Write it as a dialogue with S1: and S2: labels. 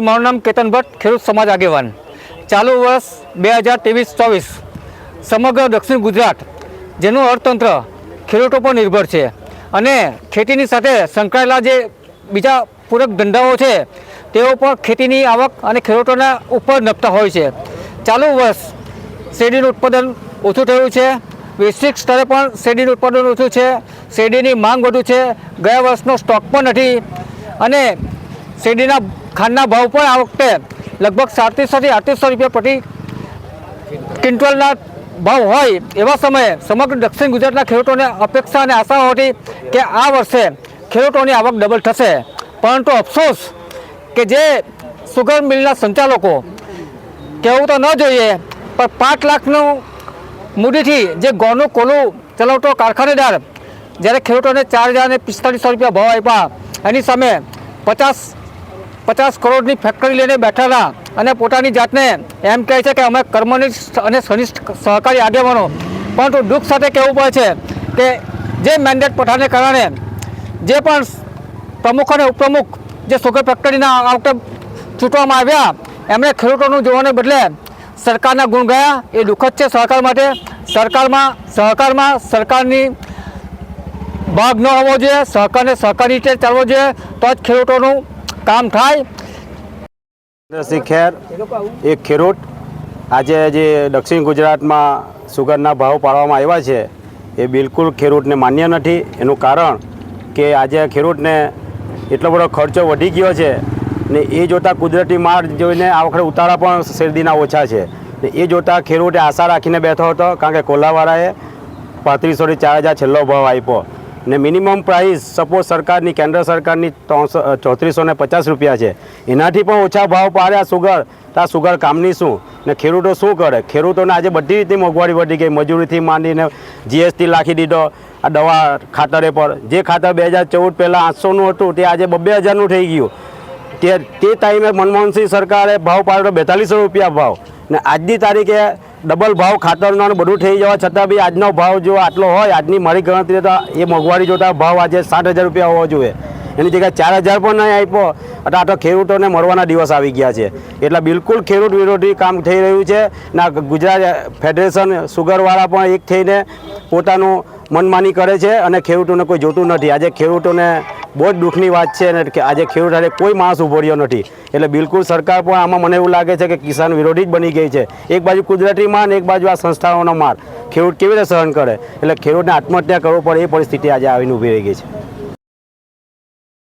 S1: મારું નામ કેતન ભટ્ટ, ખેડૂત સમાજ આગેવાન. ચાલુ વર્ષ બે હજાર ત્રેવીસ ચોવીસ, સમગ્ર દક્ષિણ ગુજરાત, જેનું અર્થતંત્ર ખેડૂતો પર નિર્ભર છે અને ખેતીની સાથે સંકળાયેલા જે બીજા પૂરક ધંધાઓ છે, તેઓ પણ ખેતીની આવક અને ખેડૂતોના ઉપર નપતા હોય છે. ચાલુ વર્ષ શેરડીનું ઉત્પાદન ઓછું થયું છે. વૈશ્વિક સ્તરે પણ શેરડીનું ઉત્પાદન ઓછું છે. શેરડીની માંગ વધુ છે. ગયા વર્ષનો સ્ટોક પણ નથી. અને શેરડીના ખાંડના ભાવ પણ આ વખતે લગભગ સાડત્રીસોથી આડત્રીસો રૂપિયા પ્રતિ ક્વિન્ટલના ભાવ હોય એવા સમયે સમગ્ર દક્ષિણ ગુજરાતના ખેડૂતોને અપેક્ષા અને આશા હતી કે આ વર્ષે ખેડૂતોની આવક ડબલ થશે. પરંતુ અફસોસ કે જે સુગર મિલના સંચાલકો કહેવું તો ન જોઈએ, પણ પાંચ લાખનું મૂડીથી જે ગોળનું કોલું ચલાવતો કારખાનેદાર જ્યારે ખેડૂતોને ચાર હજાર અને પિસ્તાળીસો રૂપિયા ભાવ આપ્યા, એની સામે પચાસ પચાસ કરોડની ફેક્ટરી લઈને બેઠેલા અને પોતાની જાતને એમ કહે છે કે અમે કર્મનિષ્ઠ અને સનિષ્ઠ સહકારી આગેવાનો. પરંતુ દુઃખ સાથે કહેવું પડે છે કે જે મેન્ડેટ પઠાને કારણે જે પણ પ્રમુખ અને ઉપપ્રમુખ જે સુગર ફેક્ટરીના આ ચૂંટવામાં આવ્યા, એમણે ખેડૂતોનું જોવાને બદલે સરકારના ગુણ ગયા. એ દુઃખદ છે સહકાર માટે. સરકારમાં સહકારમાં સરકારની ભાગ ન હોવો જોઈએ. સહકારને સહકારી રીતે ચાલવો જોઈએ. તો જ ખેડૂતોનું કામ થાય.
S2: સિંહ ખેર, એક ખેડૂત, આજે જે દક્ષિણ ગુજરાતમાં સુગરના ભાવ પાડવામાં આવ્યા છે, એ બિલકુલ ખેડૂતને માન્ય નથી. એનું કારણ કે આજે ખેડૂતને એટલો બધો ખર્ચો વધી ગયો છે ને એ જોતાં કુદરતી માર જોઈને આ વખતે ઉતારા પણ શેરડીના ઓછા છે. ને એ જોતાં ખેડૂતે આશા રાખીને બેઠો હતો, કારણ કે કોલાવાળાએ પાંત્રીસોથી ચાર હજાર છેલ્લો ભાવ આપ્યો. ને મિનિમમ પ્રાઇસ સપોઝ સરકારની, કેન્દ્ર સરકારની ત્રણસો ચોત્રીસો ને પચાસ રૂપિયા છે. એનાથી પણ ઓછા ભાવ પાડ્યા સુગર. તો આ સુગર કામની શું? ને ખેડૂતો શું કરે? ખેડૂતોને આજે બધી રીતે મોંઘવારી વધી ગઈ. મજૂરીથી માંડીને જીએસટી લાખી દીધો. આ દવા ખાતરે પર. જે ખાતર બે હજાર ચૌદ પહેલાં આઠસોનું હતું, તે આજે બબ્બે હજારનું થઈ ગયું. તે તે ટાઈમે મનમોહનસિંહ સરકારે ભાવ પાડ્યો બેતાલીસો રૂપિયા ભાવ. ને આજની તારીખે ડબલ ભાવ ખાતરનો બધું થઈ જવા છતાં બી આજનો ભાવ જો આટલો હોય, આજની મારી ગણતરી તો એ મોંઘવારી જોતા ભાવ આજે સાઠ હજાર રૂપિયા હોવો જોઈએ. એની જગ્યાએ ચાર હજાર પણ નહીં આપ્યો, એટલે આ તો ખેડૂતોને મળવાના દિવસ આવી ગયા છે. એટલે બિલકુલ ખેડૂત વિરોધી કામ થઈ રહ્યું છે. ને, ગુજરાત ફેડરેશન સુગરવાળા પણ એક થઈને પોતાનું મનમાની કરે છે અને ખેડૂતોને કોઈ જોતું નથી. આજે ખેડૂતોને બહુ જ દુઃખની વાત છે અને આજે ખેડૂત સાથે કોઈ માણસ ઊભો રહ્યો નથી. એટલે બિલકુલ સરકાર પણ આમાં મને એવું લાગે છે કે કિસાન વિરોધી જ બની ગઈ છે. એક બાજુ કુદરતી માર ને એક બાજુ આ સંસ્થાઓનો માર ખેડૂત કેવી રીતે સહન કરે? એટલે ખેડૂતને આત્મહત્યા કરવો પડે એ પરિસ્થિતિ આજે આવીને ઊભી રહી ગઈ છે.